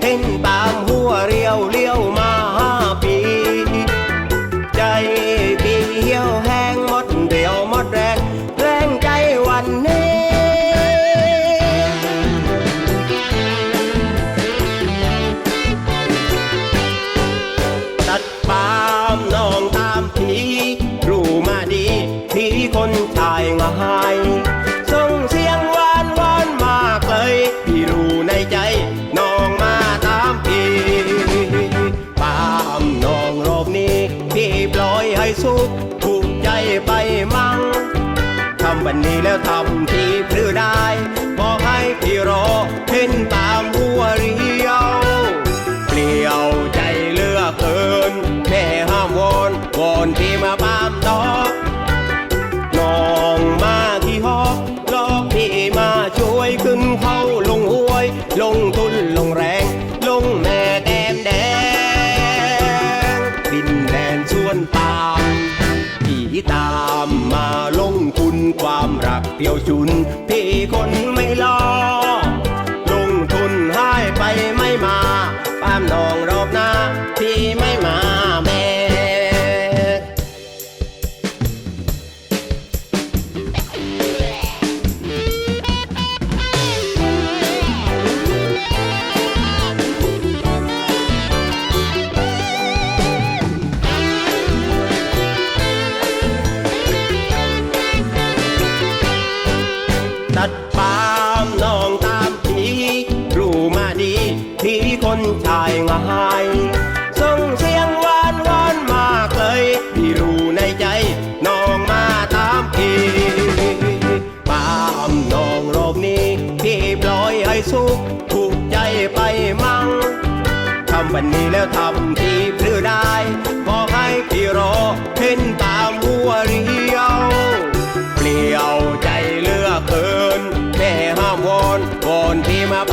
听吧。 ภูใจไปมั่งทำวันนี้แล้วทำทีพลือได้บอกให้พี่รอเห็นตามหัวเรียวเปลี่ยวใจเลือกเกินแม่ห้ามวอนวอนพี่มาปามดอกน้องมาที่หอกลอกพี่มาช่วยขึ้นเขาลงห้วย ลงทุนลงแร คน ดปามน้องตามพี่รู้มาดีที่คนชายง่ายส่งเสียงหวานวานมากเลยพี่รู้ในใจน้องมาตามพี่ปามน้องรอบนี้พี่ปล่อยให้สุขถูกใจไปมั่งทำวันนี้แล้วทำที ใจเหลือกเกินแม่ห้า